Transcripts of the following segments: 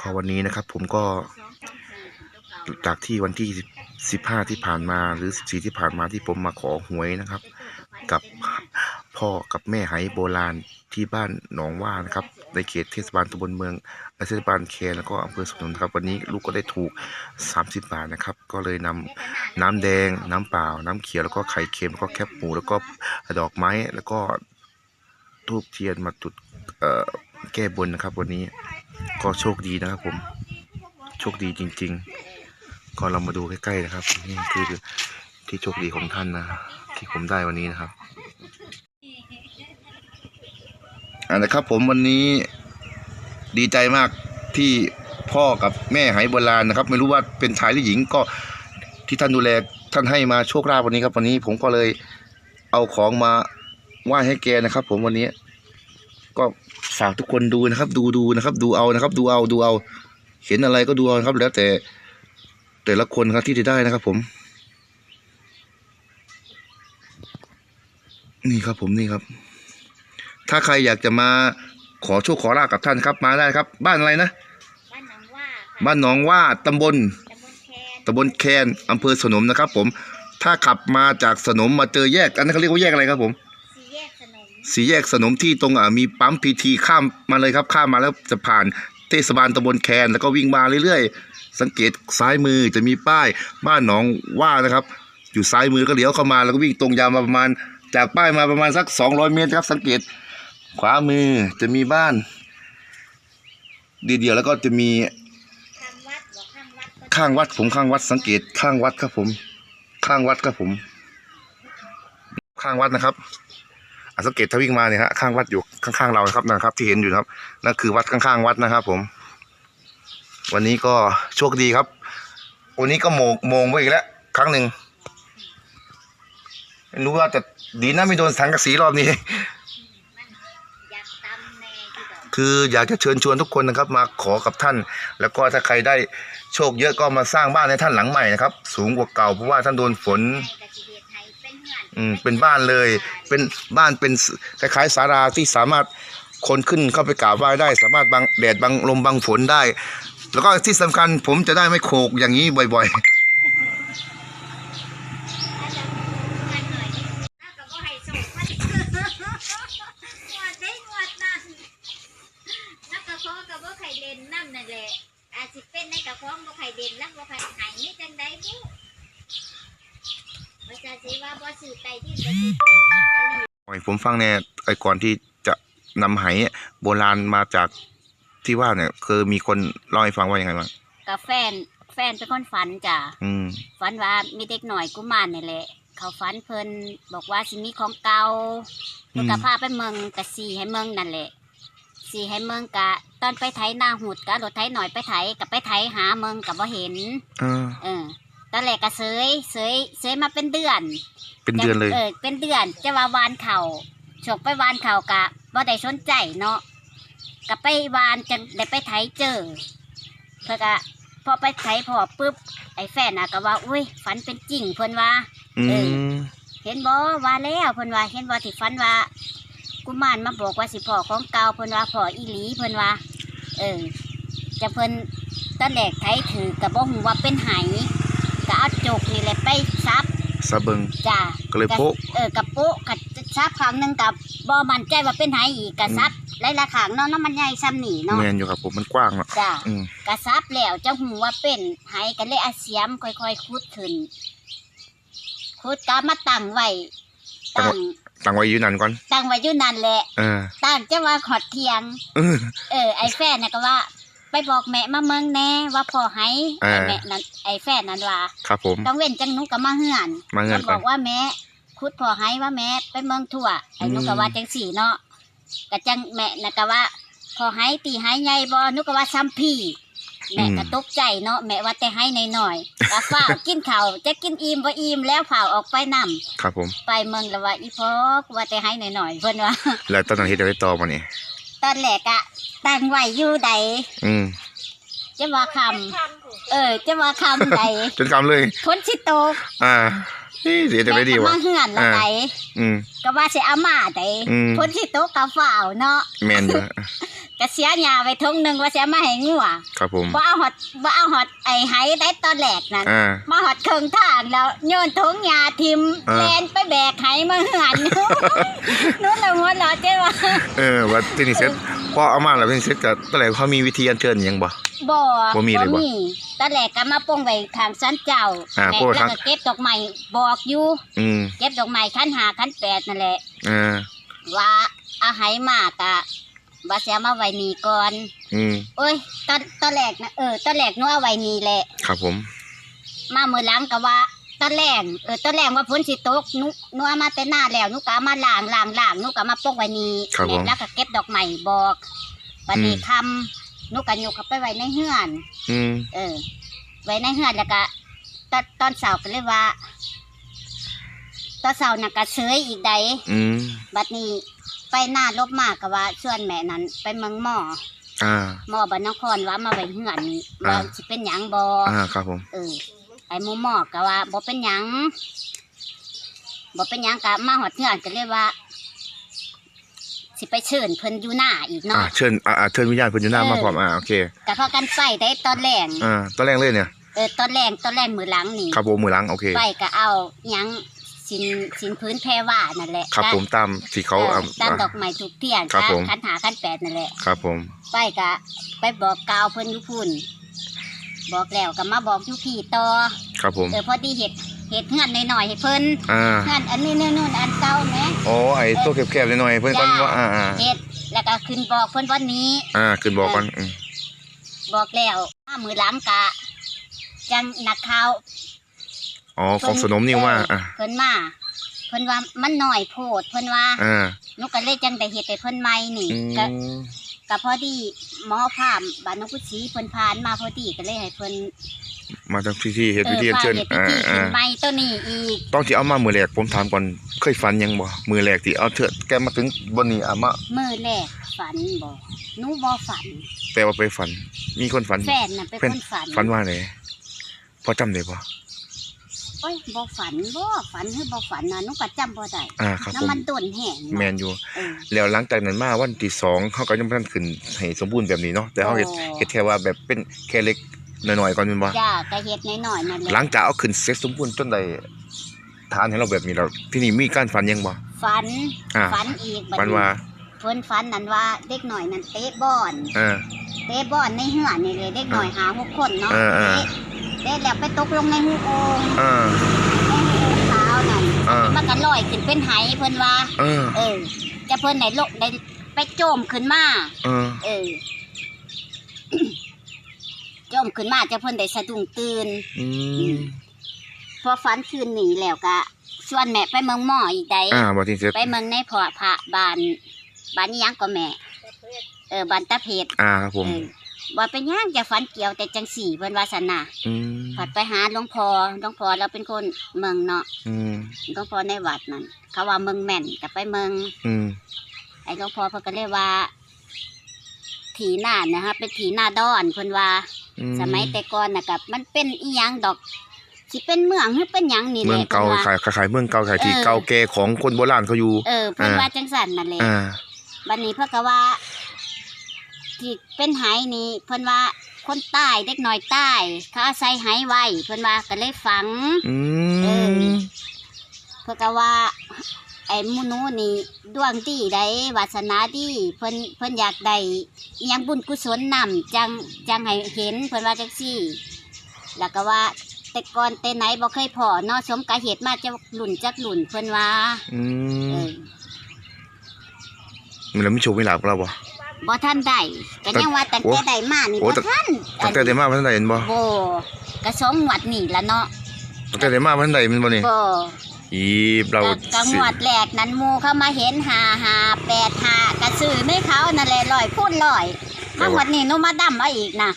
ก็วันนี้นะครับ ผมก็จากที่วันที่สิบห้าที่ผ่านมาหรือสิบสี่ที่ผ่านมาที่ผมมาขอหวยนะครับ กับพ่อกับแม่ไหโบราณที่บ้านหนองว่านะครับ ในเขตเทศบาลตำบลเมืองเทศบาลแคแล้วก็อำเภอสนนครับวันนี้ลูกก็ได้ถูก 30 บาทนะครับ ก็เลยนำน้ำแดง น้ำเปล่า น้ำเขียวแล้วก็ไข่เค็มแล้วก็แคบหมูแล้วก็ดอกไม้แล้วก็ทูบเทียนมาจุดแก้บนนะครับ วันนี้ ก็โชคดีนะครับผมโชคดีจริง ๆ ก็เรามาดูใกล้ๆนะครับ นี่คือที่โชคดีของท่านนะที่ผมได้วันนี้นะครับอันนะครับผมวันนี้ดีใจมากที่พ่อกับแม่ไหโบราณนะครับ ไม่รู้ว่าเป็นชายหรือหญิงก็ที่ท่านดูแลท่านให้มาโชคลาภวันนี้ครับ วันนี้ผมก็เลยเอาของมาไหว้ให้แกนะครับ ผมวันนี้ ก็ ฝากทุกคนดูนะครับ ดูดูนะครับ ดูเอานะครับ ดูเอาดูเอา เห็นอะไรก็ดูเอานะครับ แล้วแต่ แต่ละคนครับที่จะได้นะครับ ผม นี่ครับผมนี่ครับ ถ้าใครอยากจะมาขอโชคขอลาบกับท่านครับ มาได้ครับ บ้านอะไรนะบ้านหนองว่าค่ะบ้านหนองว่าตำบลตำบลแคนตำบลแคนอำเภอสนมนะครับ ผม ถ้าขับมาจากสนมมาเจอแยก อันนั้นเขาเรียกว่าแยกอะไรครับผมสี่แยก สี่แยกสนมที่ตรงอ่ามีปั๊มพีทีข้ามมาเลยครับข้ามมาแล้วจะผ่านเทศบาลตำบลแคนแล้วก็วิ่งมาเรื่อยๆ สังเกตซ้ายมือจะมีป้ายบ้านหนองว่านะครับ อยู่ซ้ายมือก็เลี้ยวเข้ามาแล้วก็วิ่งตรงยาวมาประมาณ จากป้ายมาประมาณสัก 200 เมตรครับ สังเกตขวามือจะมีบ้านดีเดียวแล้วก็จะมีข้างวัดผมข้างวัดสังเกตข้างวัดครับผม ข้างวัดครับผม ข้างวัดนะครับ สังเกตถ้าวิ่งมาเนี่ยฮะข้างวัดอยู่ข้างๆเรานะครับนะครับ ที่เห็นอยู่นะครับนั่นคือวัดข้างๆวัดนะครับ ผม วันนี้ก็โชคดีครับ วันนี้ก็โมงโมงไปอีกแล้ว ครั้งหนึ่งไม่รู้ว่าจะดีนะไม่โดนสังกะสีรอบนี้อยากตำแน่ที่ดอกคืออยากจะเชิญชวนทุกคนนะครับ มาขอกับท่าน แล้วก็ถ้าใครได้โชคเยอะก็มาสร้างบ้านให้ท่านหลังใหม่นะครับ สูงกว่าเก่าเพราะว่าท่านโดนฝน อืมเป็นบ้านเลย เป็นบ้านเป็นคล้ายๆศาลาที่สามารถคนขึ้นเข้าไปกราบไหว้ได้ สามารถบังแดดบังลมบังฝนได้ แล้วก็ที่สำคัญผมจะได้ไม่โขกอย่างนี้บ่อย ๆาจะมันหน่อยนี่ถ้ากับว่าให้ส่งมันงวดได้งวดนั่นแล้วก็ขอกับว่าไข่เด่นนั่นนั่นแหละอาจสิเป็นในกระเพาะบ่ไข่เด่นแล้วบ่ไข่หายนี่จังไดบุว่าจะสิ ว่าบ่ซื้อไตที่บ่ซื้อๆปล่อยผมฟังแน่ไอ้ก่อนที่จะนำไหโบราณมาจากที่ว่าเนี่ยคือมีคนเล่าให้ฟังว่ายังไงบ้างกับแฟน แฟนเป็นคนฝันจ้ะ อืม ฝันว่ามีเด็กหน่อยกุมารนี่แหละ เขาฝันเพิ่นบอกว่าสิมีของเก่าอืเพิ่นมก็พาไปเมืองกะสีให้เมืองนั่นแหละสีให้เมืองกะ ตอนไปไถนาหุดกะรถไถหน่อยไปไถกับไปไถหาเมืองกับบ่เห็นเออเออ ตอนแรกก็เสยเสยเสยมาเป็นเดือนเป็นเดือนเลย เออเป็นเดือนจะว่าวานเข่าฉกไปวานเข่ากะบ่ได้สนใจเนาะก็ไปวานจังได้ไปไถเจอเพื่อกะพอไปไถพอปุ๊บไอ้แฟนน่ะก็ว่าอุ้ยฝันเป็นจริงเพิ่นว่าอืเอมเห็นบ่ว่าแล้วเพิ่นว่า เห็นว่าที่ฝันว่ากุมารมาบอกว่าสิพ่อของเก่าเพิ่นว่าพ่ออีหลีเพิ่นว่า เออจะเพิ่นตอนแรกไถถือกับบ่ฮู้ว่าเป็นไห ก็เอาจกนี่แหละไปซับซาเบิงจ้าก็เลยโป๊ะเออกระโปะกับซับครั้งหนึงกับบ่มั่นใจว่าเป็นไหอีกกะซับหลายๆครั้งเนาะเนาะมันใหญ่ซ้ำนี่เนาะแมนอยู่ครับผมมันกว้างอะจ้าอืมกะซับแล้วเจ้าหูว่าเป็นไหก็เลยเอาเสียมค่อยๆขุดขึ้นขุดกามาตั้งไว้ตั้งตั้งไว้อยู่นั่นก่อนตั้งไว้อยู่นั่นแหละเออตั้งจะว่าขอดเทียง เออเออไอ้แฟนน่ะก็ว่า ไปบอกแม่มาเมืองแน่ว่าพ่อให้เออไอ้แม่นั่นไอ้แฟนนั่นว่าครับผมต้องเว้นจังหนุก็มาเฮือนมาเงินบก่ออนกว่าแม่คุดพ่อให้ว่าแม่ไปเมืองทั่วไอ้หนุก็ว่าจังสี่เนาะก็จังแม่น่ะก็ว่าพ่อให้ตีให้ใหญ่บ่หนุก็ว่าซ้ำพี่แม่ก็ตกใจเนาะแม่ว่าแต่ให้หน่อยๆก็ฝ้าวกินข้าวจะกินอิ่มบ่อิ่มแล้วฝ้าวออกไปนํครับผม ไปเมืองแล้วว่าอีพอกว่าแต่ให้หน่อยๆเพิ่นว่าแล้วตอนนั้นเฮ็ดอะไรต่อมาเนี่ยตอนแรกอะ ตั้งไว้อยู่ใดอืมจะว่าคำเออ จะว่าคำใดจนคำเลยพ้นสิโตกอ่านี่เสียแต่ไม่ดีแม่ก็วะมาเฮือนละอ่าใดอืมก็ว่าสิเอามาใดอืมพ้นสิโตกกับฝ่าวเนาะแมนอยู่จกระเสียหญ้าไว้ทงหนึงว่าเสียมาให้งัวครับผมบ่เอาหอดบ่เอาหอดไอ้ไหได้ตอนแรกนั่นอ่ามาหอดเครื่องทางแล้วโยนถุงยาทิมอ่าแลนไปแบกไหมาเหือนนู้นละหัว เราะเจ้ว่าเออว่าที่นี่เสร็จพอเอามาแล้วที่นี่เสร็จก็ตอนแรกเขามีวิธีอัญเชิญหยังบ่ บ่บ่มีเลยบ่ตอนแรกก็มาปงไว้ข้างสันเจ้าอ่าแม่โปงไว้แล้วข้างก็เก็บดอกไม้บอกอยู่ อืมเก็บดอกไม้ขั้นหาขั้นแปดนั่นแหละอ่าว่าเอาไหมากะว่าเสียมาไว้นี่ก่อน อืมโอ้ย ตอนตอนแรกนะเออ ตอนแรกหนูเอาไว้นี่แหละ ครับผม มาเมื่อหลังก็ว่า ตอนแรกเออตอนแรกว่าฝนสิตกหนุหนูเอามาแต่หน้าแล้วหนูก็เอามาล้างล้างล้างหนูก็เอามาปกไว้นี่ครับผมแล้วก็เก็บดอกไม้บอกวันนี้อืมคำหนูก็ยกเข้าไปไว้ในเฮือน อืม เออ ไว้ในเฮือนแล้วก็ตอนตอนเสาร์ก็เลยว่าตอนเสาร์น่ะก็เสยอีกใดอืม บัดนี้ไปหน้าลบมากก็ว่าชวนแม่นั้นไปเมืองหม้ออ่า หม้อบ้านนครว่ามาไว้เฮือนนี่อ่า ว่าสิเป็นหยังบ่ อ่า ครับผม เออ ไอ้หมูหมอกก็ว่าบ่เป็นหยังบ่เป็นหยังก็มาหอดเทือนก็เลยว่า สิไปเชิญเพิ่นอยู่หน้าอีกอ่าเนาะ เชิญอ่าอ่าเชิญวิญญาณเพิ่นอยู่หน้าเออ มาพร้อมอ่าโอเคก็พากันไปได้ตอนแรงอ่าตอนแรกเลยเนี่ยเออตอนแรงตอนแรงมือหลังนี่ครับผมมือหลังโอเค ไปก็เอาหยังสินสินพื้นแพรว่านั่นแหละครับก็ผมตามที่เขาเอออ่า ตามดอกไม้ถูกเทียนครับผม คันหาคันแปดนั่นแหละ ครับผม ไปก็ไปบอกกล่าวเพิ่นอยู่พุ่น บอกแล้วก็มาบอกอยู่พี่ต่อครับผมเออพอดีเห็ดเห็ดเงื่อนหน่อยๆให้เพิ่นอ่าเงื่อนอันนี้นู่นๆอันเก่าแหมอ๋อไอ้ตัวแคบๆหน่อยๆเพิ่นก่อนจ้าว่าอ่าอ่าเห็ดแล้วก็ขึ้นบอกเพิ่นวันนี้ อ่าขึ้นบอกก่อนอืมบอกแล้วมามือหล้ำกะ จังนักข่าวอ๋อของสนมนี่ว่าอ่าเพิ่นมาเพิ่นว่ามันหน่อยโพดเพิ่นว่าอ่าหนูก็เลยจังได้เฮ็ดให้เพิ่นใหม่นี่อื ก็มก็พอดีหมอพามบ้านนกพุชีเพิ่นผ่านมาพอดีก็เลยให้เพิ่นมาทำพิธีเฮ็ดเอพิอธีอัญพาเชิญเฮ็ดพิอ่าธีอ่าขึ้นใหม่ตัวนี้อีกตอนที่เอามามือแรกผมถามก่อนเคยฝันยังบ่มือแรกที่เอาเถิดแกมาถึงบนนี้อะมามื้อแรกฝันบ่หนูบ่ฝัน แต่ว่าไปฝัน มีคนฝันแฟนน่ะเป็นเพิ่นคนฝันฝันว่าไงพอจำได้บ่ โอ้ยบ่ฝันบ่ฝันคือบ่ฝันนะหนูก็จำบ่ได้อ่าครับผม น้ำมันต้นแห้งแมนอยู่เออ แล้วหลังจากนั้นมาวันที่สองเขาก็ยังบ่ทันขึ้นให้สมบูรณ์แบบนี้เนาะแต่เขาเฮ็ดโอ้เฮ็ดแค่ว่าแบบเป็นแค่เล็กน้อยๆก่อนแม่นบ่จ้าก็เฮ็ดน้อยๆนั่นแหละหลังจากเอาขึ้นเสร็จสมบูรณ์จนได้ทานให้เราแบบนี้แล้วที่นี่มีการฝันยังบ่ฝันอ่าฝันอีกบัดฝันว่าเพิ่นฝันนั่นว่าเด็กหน่อยนั่นเตะบอลอ่าเตะบอลในเหือนนี่เลยเด็กหน่อยหาหกคนเนาะเออเออ เตะ เตะแล้วไปตกลงในหูโอ่งอ่า ในหูโอ่งขาวนั่นอ่ามันก็ลอยขึ้นเป็นไหเพิ่นว่าเออ เออ จะเพิ่นไหนลกได้ไปโจมขึ้นมา เออ เออ โจมขึ้นมาจะเพิ่นได้สะดุ้งตื่น อืมพอฝันคืนหนีแล้วก็ชวนแม่ไปเมืองหม้ออีกใดอ่าบ่ที่เสร็จไปเมืองในพอพระบานบานนี้ยังก็แม่ เออบานตะเพชรอ่าครับผม เออ ว่าเป็นหยังจะฝันเกี่ยวแต่จังสี่เพิ่นว่าสนะอืมผัดไปหาหลวงพ่อหลวงพ่อเราเป็นคนเมืองเนาะอืมหลวงพ่อในวัดนั่นเขาว่าเมืองแม่นก็ไปเมืองอืมไอ้หลวงพ่อเพิ่นก็เลยว่า ถีหน้านะฮะเป็นถีหน้าดอนเพิ่นว่า อืสมัยแต่ก่อนน่ะกับมันเป็นอีหยังดอกสิเป็นเมืองหรือเป็นหยังนี่แหเมืองละเก่าพิ่นว่ขายขายเมืองเก่าขายที่เออ เก่าแก่ของคนโบราณเขาอยู่ เออเพิ่นอ่า ว่าจังสันนั่นแหละ อ่า บัดนี้เพิ่นก็ว่า ที่เป็นไหนี่เพิ่นว่าคนใต้เด็กน้อยใต้เขาอาศัยไหไว้เพิ่นว่าก็เลยฝัง อืเอมอ เพิ่นก็ว่าไอ้หมูหนูนี่ดวงดีได้วาสนาดีเพิ่นเพิ่นอยากได้อิหยังบุญกุศลนำจังจังให้เห็นเพิ่นว่าจังซี่ แล้วก็ว่าแต่ก่อนแต่ไหนบ่เคยพอเนาะสมกะเหตุมาจะหลุ่นจักหลุ่นเพิ่นว่าอืเอมอมันแล้วมีโชคมีลาภกับเราบ่ บ่ทันได้ก็ยังว่าตั้งโอ้แต่ได้มานี่โอ้ บ่ตั้งทันตั้งแต่ได้มาเพิ่นได้เห็นบ่บ่กระสองหวัดนี่ละเนาะตั้งแต่ได้มาเพิ่นได้แมันบ่นี่บ่อีเรากะงวดแรกนั้นหมู่เข้ามาเห็นหาหาแปดหากระซื้อในเขานั่นแหละร้อยพูดร้อยมาหมดนี่หนูมาดำเอาอีกนะ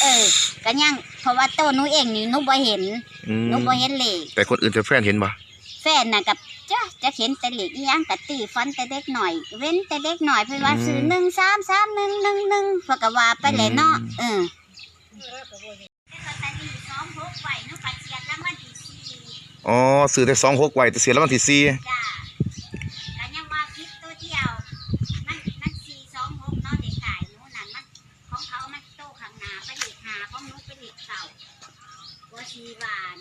เออก็ยังเพราะว่าโตวหนูเองนี่หนูบ่เห็นอืมหนูบ่เห็นเลขแต่คนอื่นจะแฟนเห็นบ่ แฟนน่ะกับ จ้ะจะเห็นแต่เหล็กอีหยังกะตีฟันแต่เด็กหน่อย เว้นแต่เด็กหน่อยเพื่อว่าอืม ซื้อหนึ่งสามสามหนึ่งหนึ่งหนึ่งเพิ่นกว่าไปเลยเนาะเอออ๋อซื้อแต่สองหกไหว้แต่เสียรางวัลที่สี่นนั่นมันของเขามันโตข้างหน้าไปเด็กหนาเขาโน้ตไปเด็กเต่าวชีวาน